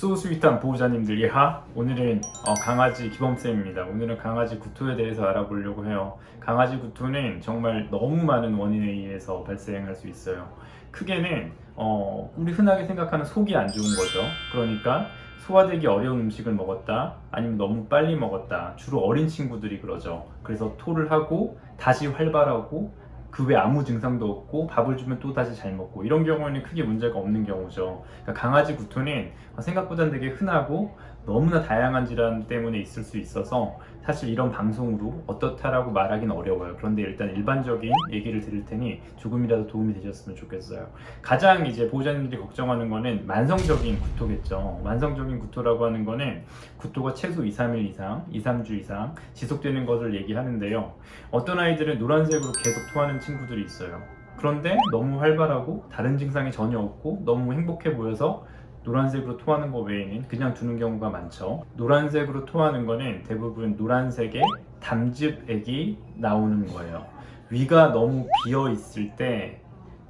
굿소스윗한 보호자님들 예하? 오늘은 어, 강아지 기범쌤입니다. 오늘은 강아지 구토에 대해서 알아보려고 해요. 강아지 구토는 정말 너무 많은 원인에 의해서 발생할 수 있어요. 크게는 어, 우리 흔하게 생각하는 속이 안 좋은 거죠. 그러니까 소화되기 어려운 음식을 먹었다 아니면 너무 빨리 먹었다. 주로 어린 친구들이 그러죠. 그래서 토를 하고 다시 활발하고 그 외 아무 증상도 없고 밥을 주면 또 다시 잘 먹고 이런 경우에는 크게 문제가 없는 경우죠. 그러니까 강아지 구토는 생각보다 되게 흔하고 너무나 다양한 질환 때문에 있을 수 있어서 사실 이런 방송으로 어떻다라고 말하기는 어려워요. 그런데 일단 일반적인 얘기를 드릴 테니 조금이라도 도움이 되셨으면 좋겠어요. 가장 이제 보호자님들이 걱정하는 거는 만성적인 구토겠죠. 만성적인 구토라고 하는 거는 구토가 최소 2, 3일 이상, 2, 3주 이상 지속되는 것을 얘기하는데요. 어떤 아이들은 노란색으로 계속 토하는 친구들이 있어요. 그런데 너무 활발하고 다른 증상이 전혀 없고 너무 행복해 보여서 노란색으로 토하는 거 외에는 그냥 두는 경우가 많죠. 노란색으로 토하는 거는 대부분 노란색의 담즙액이 나오는 거예요. 위가 너무 비어 있을 때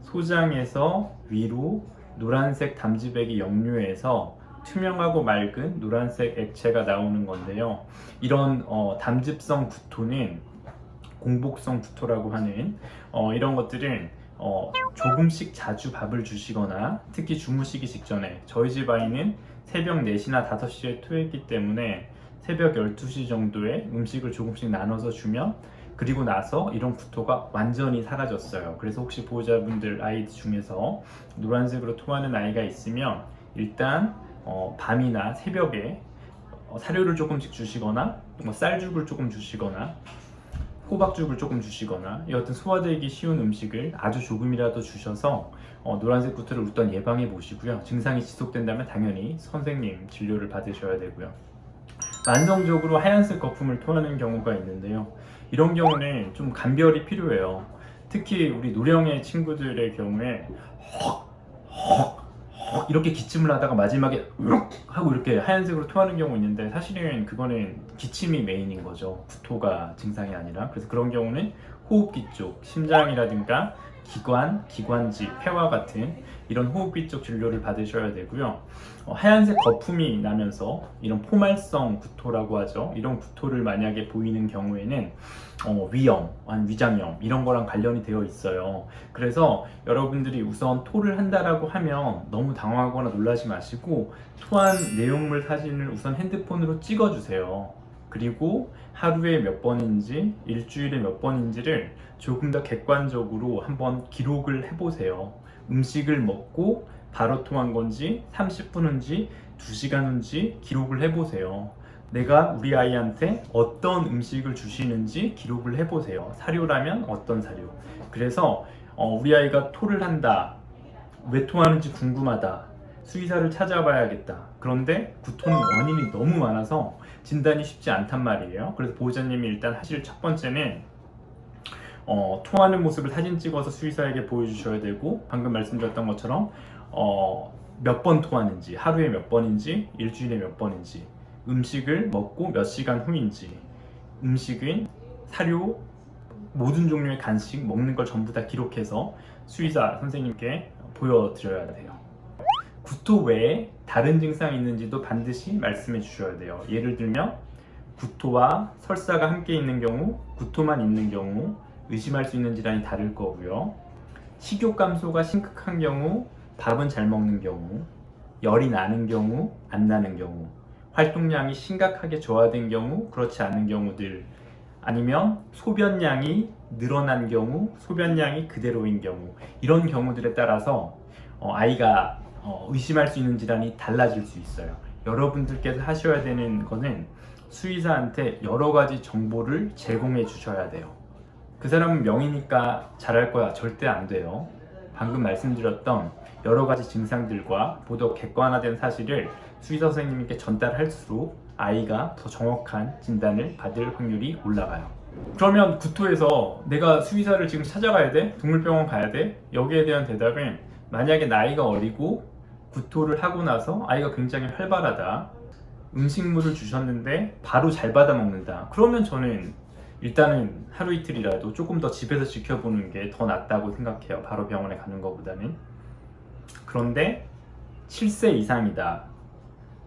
소장에서 위로 노란색 담즙액이 역류해서 투명하고 맑은 노란색 액체가 나오는 건데요. 이런 어, 담즙성 구토는 공복성 구토라고 하는 어, 이런 것들은 어, 조금씩 자주 밥을 주시거나 특히 주무시기 직전에 저희 집 아이는 새벽 4시나 5시에 토했기 때문에 새벽 12시 정도에 음식을 조금씩 나눠서 주면 그리고 나서 이런 구토가 완전히 사라졌어요. 그래서 혹시 보호자분들 아이 중에서 노란색으로 토하는 아이가 있으면 일단 어, 밤이나 새벽에 어, 사료를 조금씩 주시거나 뭐 쌀죽을 조금 주시거나 호박죽을 조금 주시거나 여하튼 소화되기 쉬운 음식을 아주 조금이라도 주셔서 어, 노란색 구토를 일단 예방해 보시고요. 증상이 지속된다면 당연히 선생님 진료를 받으셔야 되고요. 만성적으로 하얀색 거품을 토하는 경우가 있는데요. 이런 경우는 좀 감별이 필요해요. 특히 우리 노령의 친구들의 경우에 헉, 이렇게 기침을 하다가 마지막에 하고 이렇게 하얀색으로 토하는 경우 있는데 사실은 그거는 기침이 메인인 거죠. 구토가 증상이 아니라 그래서 그런 경우는 호흡기 쪽 심장이라든가 기관, 기관지, 폐와 같은 이런 호흡기 쪽 진료를 받으셔야 되고요. 어, 하얀색 거품이 나면서 이런 포말성 구토라고 하죠. 이런 구토를 만약에 보이는 경우에는 어, 위염, 위장염 이런 거랑 관련이 되어 있어요. 그래서 여러분들이 우선 토를 한다라고 하면 너무 당황하거나 놀라지 마시고 토한 내용물 사진을 우선 핸드폰으로 찍어주세요. 그리고 하루에 몇 번인지 일주일에 몇 번인지를 조금 더 객관적으로 한번 기록을 해보세요. 음식을 먹고 바로 토한 건지 30분 후인지 2시간 후인지 기록을 해보세요. 내가 우리 아이한테 어떤 음식을 주시는지 기록을 해보세요. 사료라면 어떤 사료. 그래서 어, 우리 아이가 토를 한다. 왜 토하는지 궁금하다. 수의사를 찾아봐야겠다. 그런데 구토는 원인이 너무 많아서 진단이 쉽지 않단 말이에요. 그래서 보호자님이 일단 하실 첫 번째는 어, 토하는 모습을 사진 찍어서 수의사에게 보여주셔야 되고 방금 말씀드렸던 것처럼 어, 몇 번 토하는지 하루에 몇 번인지 일주일에 몇 번인지 음식을 먹고 몇 시간 후인지 음식은 사료 모든 종류의 간식 먹는 걸 전부 다 기록해서 수의사 선생님께 보여드려야 돼요. 구토 외에 다른 증상이 있는지도 반드시 말씀해 주셔야 돼요. 예를 들면 구토와 설사가 함께 있는 경우, 구토만 있는 경우 의심할 수 있는 질환이 다를 거고요. 식욕 감소가 심각한 경우, 밥은 잘 먹는 경우, 열이 나는 경우, 안 나는 경우, 활동량이 심각하게 저하된 경우, 그렇지 않은 경우들, 아니면 소변량이 늘어난 경우, 소변량이 그대로인 경우, 이런 경우들에 따라서 어, 아이가 어, 의심할 수 있는 질환이 달라질 수 있어요. 여러분들께서 하셔야 되는 거는 수의사한테 여러 가지 정보를 제공해 주셔야 돼요. 그 사람은 명이니까 잘할 거야. 절대 안 돼요. 방금 말씀드렸던 여러 가지 증상들과 보다 객관화된 사실을 수의사 선생님께 전달할수록 아이가 더 정확한 진단을 받을 확률이 올라가요. 그러면 구토에서 내가 수의사를 지금 찾아가야 돼? 동물병원 가야 돼? 여기에 대한 대답은 만약에 나이가 어리고 구토를 하고 나서 아이가 굉장히 활발하다. 음식물을 주셨는데 바로 잘 받아 먹는다. 그러면 저는 일단은 하루 이틀이라도 조금 더 집에서 지켜보는 게 더 낫다고 생각해요. 바로 병원에 가는 것보다는. 그런데 7세 이상이다.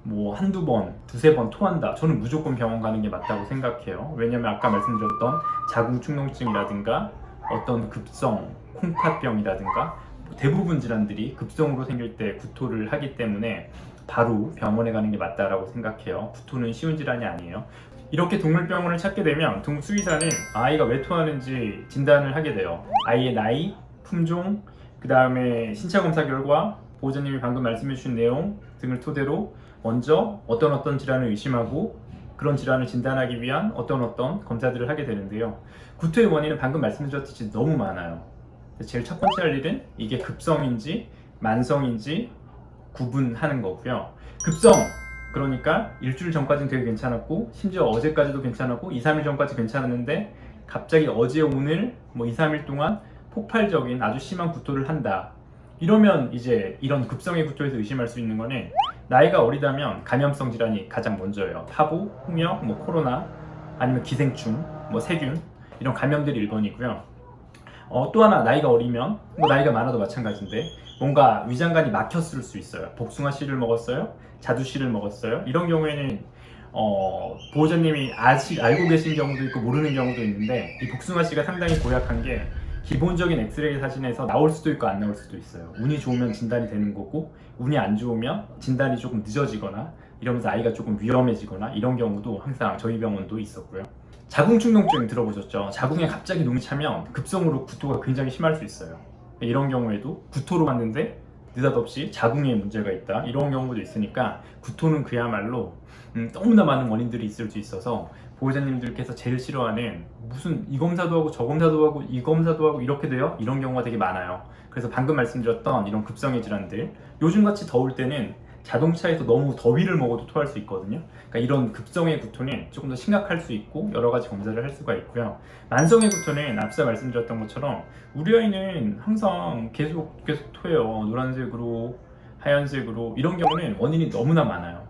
뭐 한두 번, 두세 번 토한다. 저는 무조건 병원 가는 게 맞다고 생각해요. 왜냐면 아까 말씀드렸던 자궁축농증이라든가 어떤 급성 콩팥병이라든가 뭐 대부분 질환들이 급성으로 생길 때 구토를 하기 때문에 바로 병원에 가는 게 맞다라고 생각해요. 구토는 쉬운 질환이 아니에요. 이렇게 동물병원을 찾게 되면 동물 수의사는 아이가 왜 토하는지 진단을 하게 돼요. 아이의 나이, 품종, 그 다음에 신체 검사 결과, 보호자님이 방금 말씀해 주신 내용 등을 토대로 먼저 어떤 어떤 질환을 의심하고 그런 질환을 진단하기 위한 어떤 어떤 검사들을 하게 되는데요. 구토의 원인은 방금 말씀드렸듯이 너무 많아요. 제일 첫 번째 할 일은 이게 급성인지 만성인지 구분하는 거고요. 급성 그러니까 일주일 전까지는 되게 괜찮았고 심지어 어제까지도 괜찮았고 2, 3일 전까지 괜찮았는데 갑자기 어제 오늘 뭐 2, 3일 동안 폭발적인 아주 심한 구토를 한다. 이러면 이제 이런 급성의 구토에서 의심할 수 있는 거는 나이가 어리다면 감염성 질환이 가장 먼저예요. 파보, 홍역, 뭐 코로나 아니면 기생충, 뭐 세균 이런 감염들이 1번이고요. 어, 또 하나 나이가 어리면 뭐 나이가 많아도 마찬가지인데 뭔가 위장관이 막혔을 수 있어요. 복숭아 씨를 먹었어요, 자두 씨를 먹었어요. 이런 경우에는 어, 보호자님이 아직 알고 계신 경우도 있고 모르는 경우도 있는데 이 복숭아 씨가 상당히 고약한 게 기본적인 엑스레이 사진에서 나올 수도 있고 안 나올 수도 있어요. 운이 좋으면 진단이 되는 거고 운이 안 좋으면 진단이 조금 늦어지거나 이러면서 아이가 조금 위험해지거나 이런 경우도 항상 저희 병원도 있었고요. 자궁축농증 들어보셨죠? 자궁에 갑자기 농이 차면 급성으로 구토가 굉장히 심할 수 있어요. 이런 경우에도 구토로 왔는데 느닷없이 자궁에 문제가 있다 이런 경우도 있으니까 구토는 그야말로 음, 너무나 많은 원인들이 있을 수 있어서 보호자님들께서 제일 싫어하는 무슨 이 검사도 하고 저 검사도 하고 이 검사도 하고 이렇게 돼요? 이런 경우가 되게 많아요. 그래서 방금 말씀드렸던 이런 급성의 질환들 요즘같이 더울 때는 자동차에서 너무 더위를 먹어도 토할 수 있거든요. 그러니까 이런 급성의 구토는 조금 더 심각할 수 있고 여러 가지 검사를 할 수가 있고요. 만성의 구토는 앞서 말씀드렸던 것처럼 우리 아이는 항상 계속 계속 토해요. 노란색으로 하얀색으로 이런 경우는 원인이 너무나 많아요.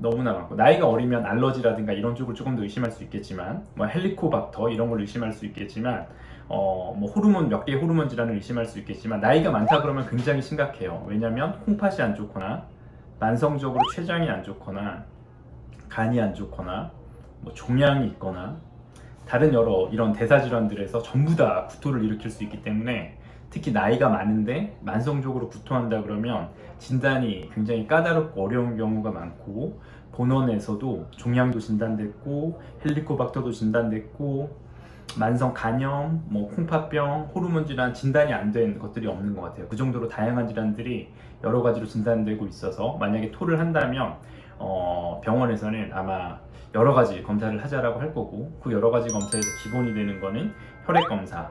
너무나 많고 나이가 어리면 알러지라든가 이런 쪽을 조금 더 의심할 수 있겠지만 뭐 헬리코박터 이런 걸 의심할 수 있겠지만 어, 뭐 호르몬 몇 개의 호르몬 질환을 의심할 수 있겠지만 나이가 많다 그러면 굉장히 심각해요. 왜냐하면 콩팥이 안 좋거나 만성적으로 췌장이 안 좋거나 간이 안 좋거나 뭐 종양이 있거나 다른 여러 이런 대사 질환들에서 전부 다 구토를 일으킬 수 있기 때문에 특히 나이가 많은데 만성적으로 구토한다 그러면 진단이 굉장히 까다롭고 어려운 경우가 많고 본원에서도 종양도 진단됐고 헬리코박터도 진단됐고 만성 간염, 뭐 콩팥병, 호르몬 질환 진단이 안 된 것들이 없는 것 같아요. 그 정도로 다양한 질환들이 여러 가지로 진단되고 있어서 만약에 토를 한다면 어, 병원에서는 아마 여러 가지 검사를 하자라고 할 거고 그 여러 가지 검사에서 기본이 되는 거는 혈액 검사.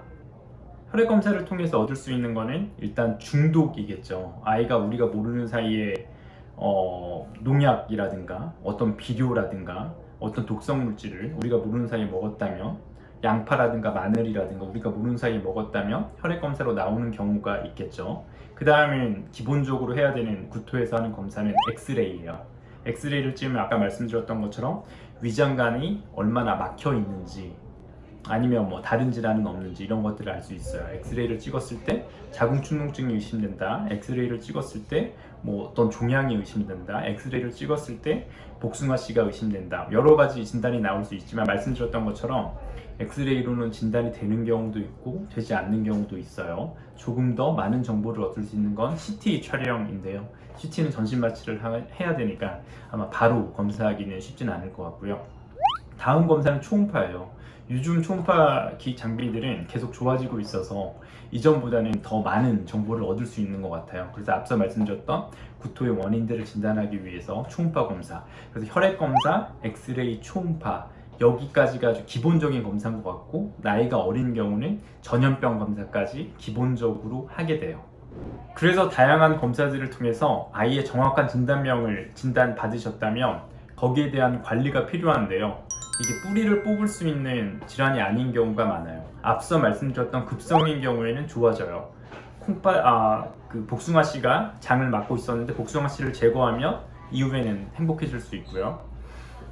혈액 검사를 통해서 얻을 수 있는 거는 일단 중독이겠죠. 아이가 우리가 모르는 사이에 어, 농약이라든가 어떤 비료라든가 어떤 독성 물질을 우리가 모르는 사이에 먹었다면 양파라든가 마늘이라든가 우리가 모르는 사이에 먹었다면 혈액 검사로 나오는 경우가 있겠죠. 그 다음엔 기본적으로 해야 되는 구토에서 하는 검사는 엑스레이예요. 엑스레이를 찍으면 아까 말씀드렸던 것처럼 위장관이 얼마나 막혀 있는지 아니면 뭐 다른 질환은 없는지 이런 것들을 알 수 있어요. 엑스레이를 찍었을 때 자궁축농증이 의심된다. 엑스레이를 찍었을 때 뭐 어떤 종양이 의심된다. 엑스레이를 찍었을 때 복숭아 씨가 의심된다. 여러 가지 진단이 나올 수 있지만 말씀드렸던 것처럼 엑스레이로는 진단이 되는 경우도 있고 되지 않는 경우도 있어요. 조금 더 많은 정보를 얻을 수 있는 건 CT 촬영인데요. CT는 전신 마취를 하- 해야 되니까 아마 바로 검사하기는 쉽진 않을 것 같고요. 다음 검사는 초음파예요. 요즘 초음파 기 장비들은 계속 좋아지고 있어서 이전보다는 더 많은 정보를 얻을 수 있는 것 같아요. 그래서 앞서 말씀드렸던 구토의 원인들을 진단하기 위해서 초음파 검사, 그래서 혈액 검사, 엑스레이, 초음파 여기까지가 아주 기본적인 검사인 것 같고 나이가 어린 경우는 전염병 검사까지 기본적으로 하게 돼요. 그래서 다양한 검사들을 통해서 아이의 정확한 진단명을 진단 받으셨다면 거기에 대한 관리가 필요한데요. 이게 뿌리를 뽑을 수 있는 질환이 아닌 경우가 많아요. 앞서 말씀드렸던 급성인 경우에는 좋아져요. 콩팥 아그 복숭아 씨가 장을 맡고 있었는데 복숭아 씨를 제거하면 이후에는 행복해질 수 있고요.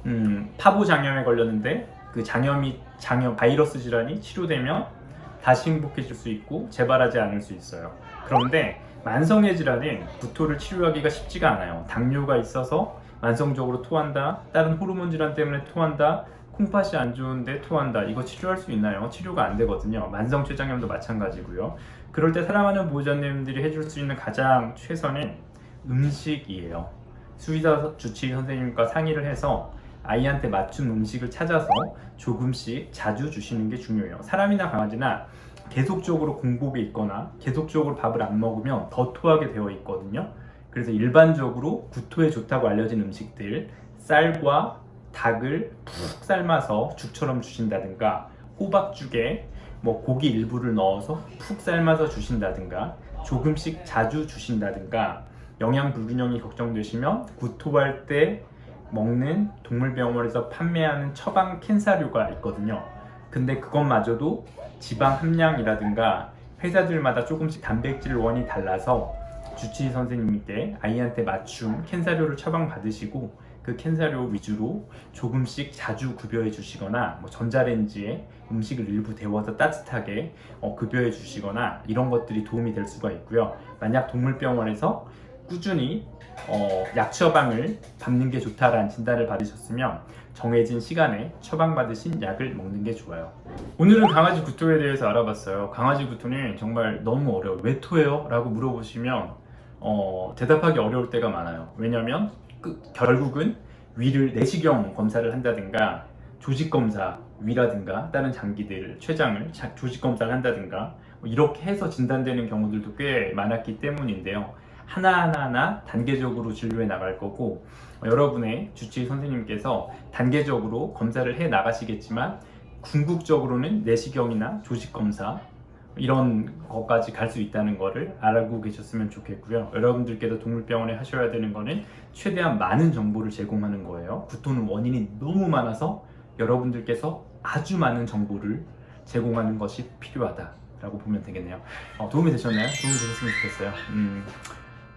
음, 파보 장염에 걸렸는데 그 장염이 장염 바이러스 질환이 치료되면 다시 행복해질 수 있고 재발하지 않을 수 있어요. 그런데 만성의 질환은 구토를 치료하기가 쉽지가 않아요. 당뇨가 있어서 만성적으로 토한다, 다른 호르몬 질환 때문에 토한다, 콩팥이 안 좋은데 토한다. 이거 치료할 수 있나요? 치료가 안 되거든요. 만성 췌장염도 마찬가지고요. 그럴 때 사랑하는 보호자님들이 해줄 수 있는 가장 최선은 음식이에요. 수의사 주치의 선생님과 상의를 해서 아이한테 맞춤 음식을 찾아서 조금씩 자주 주시는 게 중요해요. 사람이나 강아지나 계속적으로 공복에 있거나 계속적으로 밥을 안 먹으면 더 토하게 되어 있거든요. 그래서 일반적으로 구토에 좋다고 알려진 음식들 쌀과 닭을 푹 삶아서 죽처럼 주신다든가 호박죽에 뭐 고기 일부를 넣어서 푹 삶아서 주신다든가 조금씩 자주 주신다든가 영양 불균형이 걱정되시면 구토할 때 먹는 동물병원에서 판매하는 처방 캔사료가 있거든요. 근데 그것마저도 지방 함량이라든가 회사들마다 조금씩 단백질 원이 달라서 주치의 선생님께 아이한테 맞춤 캔사료를 처방 받으시고 그 캔사료 위주로 조금씩 자주 급여해 주시거나 뭐 전자레인지에 음식을 일부 데워서 따뜻하게 어, 급여해 주시거나 이런 것들이 도움이 될 수가 있고요. 만약 동물병원에서 꾸준히 어, 약 처방을 받는 게 좋다라는 진단을 받으셨으면 정해진 시간에 처방받으신 약을 먹는 게 좋아요. 오늘은 강아지 구토에 대해서 알아봤어요. 강아지 구토는 정말 너무 어려워요. 왜 토해요? 라고 물어보시면 어, 대답하기 어려울 때가 많아요. 왜냐면 그, 결국은 위를 내시경 검사를 한다든가 조직 검사 위라든가 다른 장기들 췌장을 자- 조직 검사를 한다든가 뭐 이렇게 해서 진단되는 경우들도 꽤 많았기 때문인데요. 하나하나 단계적으로 진료해 나갈 거고 어, 여러분의 주치의 선생님께서 단계적으로 검사를 해 나가시겠지만 궁극적으로는 내시경이나 조직 검사 이런 것까지 갈 수 있다는 거를 알고 계셨으면 좋겠고요. 여러분들께서 동물병원에 하셔야 되는 거는 최대한 많은 정보를 제공하는 거예요. 구토는 원인이 너무 많아서 여러분들께서 아주 많은 정보를 제공하는 것이 필요하다라고 보면 되겠네요. 어, 도움이 되셨나요? 도움이 되셨으면 좋겠어요. 음,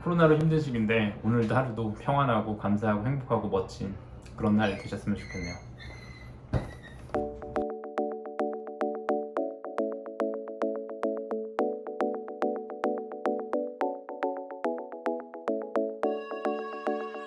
코로나로 힘든 시기인데 오늘도 하루도 평안하고 감사하고 행복하고 멋진 그런 날 되셨으면 좋겠네요.